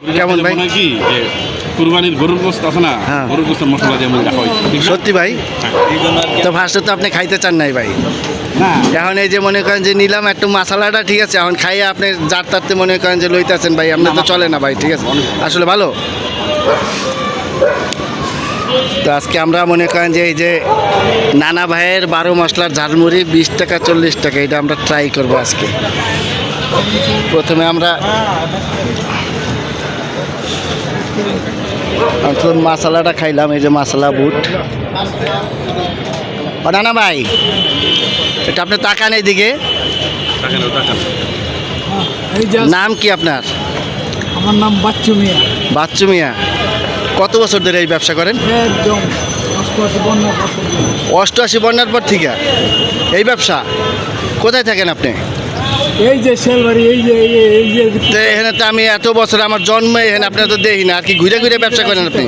কেমন ভাই? যে কুরবানির গরুর গোস্ত আছে না হ্যাঁ। গরুর গোস্তের মশলা দিয়ে রাখা হয়। সত্যি ভাই? তো ফার্স্টে তো আপনি খাইতে চান নাই ভাই? এখন এই যে মনে করেন যে নিলাম একটু মশলাটা ঠিক আছে এখন খাইয়ে আপনি যার তারতে মনে করেন যে লইতেছেন ভাই আপনার তো চলে না ভাই ঠিক আছে? আসলে ভালো? তো আজকে আমরা মনে করেন যে এই যে নানা ভাইয়ের বারো মশলার ঝালমুড়ি বিশ টাকা চল্লিশ টাকা এটা আমরা ট্রাই করব আজকে। প্রথমে আমরা প্রথম মশলাটা খাইলাম এই যে মশলা বুট। ও নানা ভাই এটা আপনি তাকান এইদিকে। নাম কি আপনার? আমার নাম বাচ্চু মিয়া। বাচ্চু মিয়া। কত বছর ধরে এই ব্যবসা করেন? একদম অষ্টআশি অষ্টআশি বন্যার পর থেকে? এই ব্যবসা? কোথায় থাকেন আপনি? এই যে সেলবাড়ি এই যে এই যে- এই যে। তো এখানে তো আমি এত বছর আমার জন্ম এখানে আপনার তো দেখি না। আর কি ঘুরে ঘুরে ব্যবসা করেন আপনি?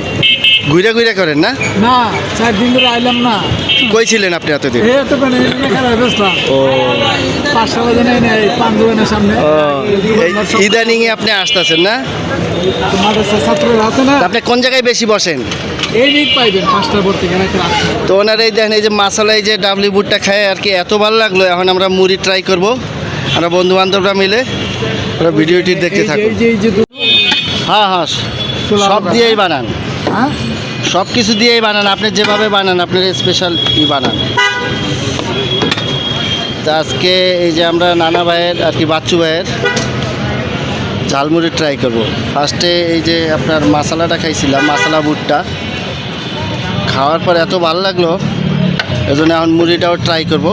ঘুরে ঘুরে করেন না? না চার দিন ধরে আইলাম না। কই ছিলেন আপনি এতদিন? মানে ও। ইদানিং আপনি আসতেছেন না? আপনি কোন জায়গায় বেশি বসেন? তো ওনার এই দেখেন এই যে মাসালা এই যে ডাবলি বুটটা খায় আর কি এত ভালো লাগল। এখন আমরা মুড়ি ট্রাই করব। আমরা বন্ধু বান্ধবরা মিলে ভিডিওটি দেখতে থাকুন। হ্যাঁ হ্যাঁ সব দিয়েই বানান। হ্যাঁ? সব কিছু দিয়েই বানান আপনি যেভাবে বানান আপনার স্পেশাল ই বানান। তা আজকে এই যে আমরা নানা ভাইয়ের আর কি বাচ্চু ভাইয়ের ঝালমুড়ি ট্রাই করব। ফার্স্টে এই যে আপনার মশলাটা খাইছিলাম মশলা বুটটা। খাওয়ার পর এত ভালো লাগল এই জন্য এখন মুড়িটাও ট্রাই করব।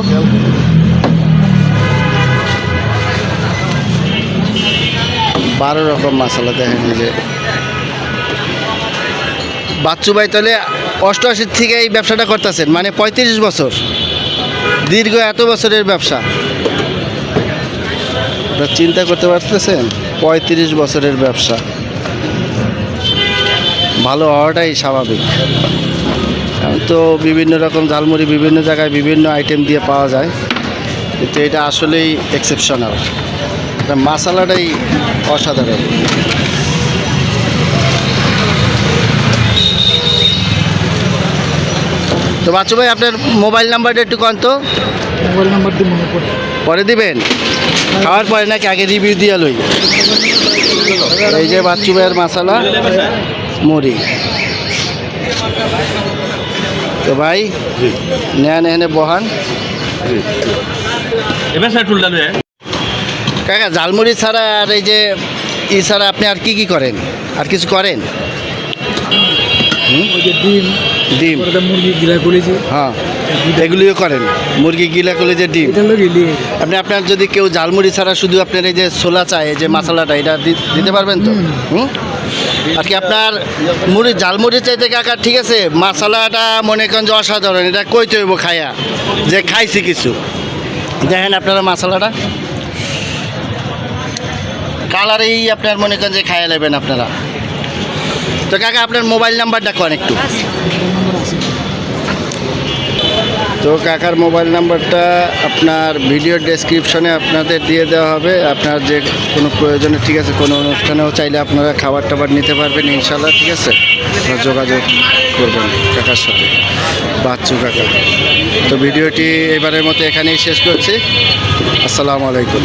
বারো রকম মশলা দেখেন যে। বাচ্চু ভাই তাহলে অষ্টআশির থেকে এই ব্যবসাটা করতেছেন মানে পঁয়ত্রিশ বছর। দীর্ঘ এত বছরের ব্যবসা। চিন্তা করতে পারতেছেন? পঁয়ত্রিশ বছরের ব্যবসা। ভালো হওয়াটাই স্বাভাবিক। তো বিভিন্ন রকম ঝালমুড়ি বিভিন্ন জায়গায় বিভিন্ন আইটেম দিয়ে পাওয়া যায়। কিন্তু এটা আসলেই এক্সেপশনাল মশালাটাই অসাধারণ। তো বাচ্চু ভাই আপনার মোবাইল নাম্বারটা একটু কন তো। মোবাইল নাম্বার দিয়ে মনে পড়ে। পরে দিবেন? খাওয়ার পরে নাকি আগে রিভিউ দিয়ে লই? এই যে বাচ্চু ভাইয়ের মশালা মুড়ি। তো ভাই নেন এখানে বহান। এবার কাকা ঝালমুড়ি ছাড়া আর এই যে ই ছাড়া আপনি আর কি কি করেন? আর কিছু করেন? ওই যে ডিম ডিম। ওটা মুরগি গিলা করেছি। হ্যাঁ এগুলিও করেন? মুরগি গিলা করলে যে ডিম। আপনি আপনার যদি কেউ ঝালমুড়ি ছাড়া শুধু আপনার এই যে ছোলা চায় যে মশলাটা এটা দিতে পারবেন তো? হুম। আর কি আপনার মুড়ি ঝালমুড়ি চাইতে কাকা ঠিক আছে মশলাটা মনে করেন যে অসাধারণ এটা কইতে হইব খাইয়া যে খাইছি কিছু। দেখেন আপনারা মশলাটা। কালারেই আপনার মনে করেন যে খাইয়া নেবেন আপনারা। তো কাকা, আপনার মোবাইল নাম্বারটা কন একটু? তো কাকার মোবাইল নাম্বারটা আপনার ভিডিও ডেসক্রিপশনে আপনাদের দিয়ে দেওয়া হবে। আপনার যে কোনো প্রয়োজনে, ঠিক আছে, কোনো অনুষ্ঠানেও চাইলে আপনারা খাবার টাবার নিতে পারবেন ইনশাল্লাহ ঠিক আছে? আপনারা যোগাযোগ করবেন কাকার সাথে, বাচ্চু কাকা। তো ভিডিওটি এবারের মতো এখানেই শেষ করছি। আসসালামু আলাইকুম।